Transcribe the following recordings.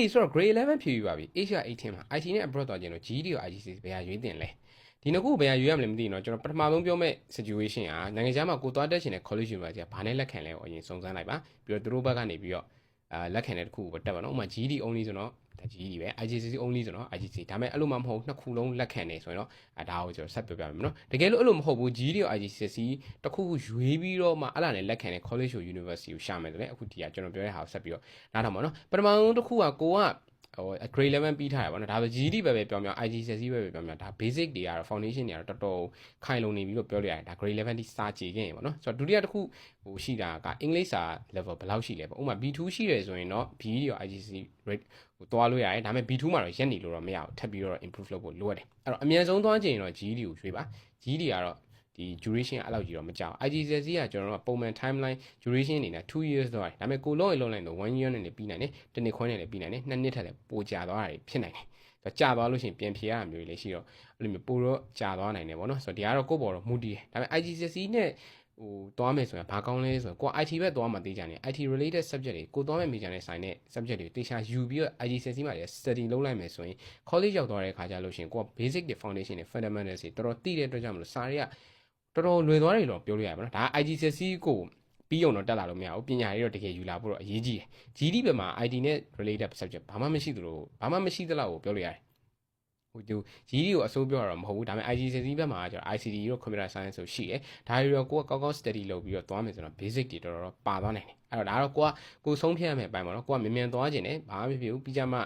ဒီဆိုတော့ grade 11ဖြည့်ယူပါပြီ Asia 18မှာ IT နဲ့ abroad သွားခြင်းလို့ GD ရော IGC ဘယ်ဟာရွေးတင်လဲဒီနှစ်ခုဘယ်ဟာရွေးရမလဲမသိဘူးเนาะကျွန်တော်ပထမဆုံးပြောမဲ့ situation ကနိုင်ငံခြားမှာကိုသွားတက်ရှင်တဲ့ college university ကဘာနဲ့လက်ခံလဲကိုအရင်စုံစမ်းလိုက်ပါပြီးတော့သူတို့ဘက်ကနေပြီးတော့ အာလက်ခံတဲ့တစ်ခုကိုတက်ပါတော့ဥပမာ GD only ဆိုတော့ဒါ GD ပဲ IGCC only ဆိုတော့ IGC ဒါပေမဲ့အဲ့လိုမှမဟုတ်နှစ်ခုလုံးလက်ခံနေဆိုရင်တော့အဲဒါကိုကျွန်တော်ဆက်ပြောပြမယ်နော်တကယ်လို့အဲ့လိုမဟုတ်ဘူး GD ရော IGCC တစ်ခုခုရွေးပြီးတော့မှအဲ့လာနဲ့လက်ခံတဲ့ college ကို university ကိုရှာမယ်ဆိုရင်အခုဒီကကျွန်တော်ပြောတဲ့ဟာကိုဆက်ပြီးတော့နားထောင်ပါနော်ပထမဆုံးတစ်ခုကကိုက ဟို grade 11ပြီးထားရပါတော့ဒါဆို GD ပဲပဲပြောင်းပြောင်း IGCSE ပဲပဲပြောင်းပြောင်းဒါ basic တွေကတော့ foundation တွေကတော့တော်တော်ခိုင်လုံနေပြီလို့ပြောလို့ရတယ်ဒါ grade 11ဒီစာကြည့်ခဲ့ရင်ပေါ့နော်ဆိုတော့ဒုတိယတစ်ခုဟိုရှိတာကအင်္ဂလိပ်စာ level ဘယ်လောက်ရှိလဲပေါ့ဥပမာ B2 ရှိတယ်ဆိုရင်တော့ BE ရော IGC rate ဟိုသွားလို့ရတယ်ဒါပေမဲ့ B2 မှာတော့ရက်နေလို့တော့မရဘူးထပ်ပြီးတော့ improve လုပ်ဖို့လိုရတယ်အဲ့တော့အမြန်ဆုံးသွားချင်ရင်တော့ GD ကိုရွေးပါ GD ကတော့ ဒီ duration အဲ့လောက်ကြီးတော့မကြောက် IGCSE ကကျွန်တော်တို့ကပုံမှန် timeline duration အနေနဲ့2 years တော့ဒါပေမဲ့ကိုလုံးရင်လုံးလိုက်တော့1 year နဲ့လည်းပြီးနိုင်တယ်တစ်နှစ်ခွဲနဲ့လည်းပြီးနိုင်တယ်နှစ်နှစ်ထက်လည်းပိုကြာသွားတာဖြစ်နိုင်တယ်ဆိုတော့ကြာသွားလို့ရှိရင်ပြန်ဖြေရတာမျိုးတွေလည်းရှိတော့အဲ့လိုမျိုးပိုတော့ကြာသွားနိုင်တယ်ပေါ့နော်ဆိုတော့ဒီကတော့ကိုယ့်ဘော်တော့မူတည်တယ်ဒါပေမဲ့ IGCSE နဲ့ဟိုသွားမယ်ဆိုရင်ဘာကောင်းလဲဆိုတော့ကို IT ဘက်သွားမှသိကြတယ် IT related subject တွေကိုသွားမယ် major နဲ့ဆိုင်တဲ့ subject တွေတေချာယူပြီးတော့ IGCSE မှာလည်း study လုပ်လိုက်မယ်ဆိုရင် college ရောက်သွားတဲ့အခါကျလို့ရှိရင်ကိုက basic တွေ foundation တွေ fundamentals တွေတော်တော်သိတဲ့အတွက်ကြောင့်မလို့စာတွေက တော်တော်လွယ်သွားတယ်လို့ပြောလို့ရတယ်ပေါ့နော်ဒါ IGCSE ကိုပြီးအောင်တော့တက်လာလို့မရဘူးပညာရေးတော့တကယ်ယူလာဖို့တော့အရေးကြီးတယ် GD ဘက်မှာ IT နဲ့ related subject ဘာမှမရှိသလိုဘာမှမရှိသလောက်ကိုပြောလို့ရတယ်ဟိုသူ GD ကိုအစိုးပြောတာတော့မဟုတ်ဘူးဒါပေမဲ့ IGCSE ဘက်မှာကျတော့ ICT တို့ computer science ဆိုရှိတယ်ဒါတွေတော့ကိုကကောက်ကောက် study လုပ်ပြီးတော့သွားမယ်ဆိုတော့ basic တွေတော်တော်ပါသွားနိုင်တယ်အဲ့တော့ဒါတော့ကိုကကိုဆုံးဖြတ်ရမယ်အပိုင်းပေါ့နော်ကိုကမြန်မြန်သွားခြင်းနဲ့ဘာမှမဖြစ်ဘူးပြီးကြမှာ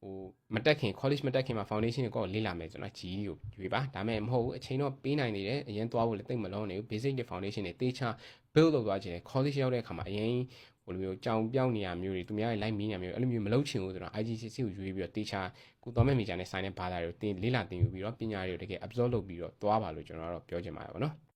ဟိုမတက်ခင် college မတက်ခင်မှာ foundation ကိုလေ့လာမယ်ဆိုတော့ GE ကိုရွေးပါဒါပေမဲ့မဟုတ်ဘူးအချိန်တော့ပေးနိုင်နေတယ်အရင်သွားဖို့လည်းတိတ်မလုံးနေဘူး basic တွေ foundation တွေတေးချ build လုပ်သွားခြင်း college ရောက်တဲ့အခါမှာအရင်ဟိုလိုမျိုးကြောင်ပြောင်းနေရမျိုးတွေသူများရဲ့ line မီးနေရမျိုးအဲ့လိုမျိုးမလုပ်ချင်ဘူးဆိုတော့ IGCC ကိုရွေးပြီးတော့တေးချကိုတော်မဲ့ major နဲ့ဆိုင်တဲ့ဘာသာတွေကိုတင်လေ့လာသင်ယူပြီးတော့ပညာတွေကိုတကယ် absorb လုပ်ပြီးတော့သွားပါလို့ကျွန်တော်ကတော့ပြောချင်ပါတယ်ဗောနော်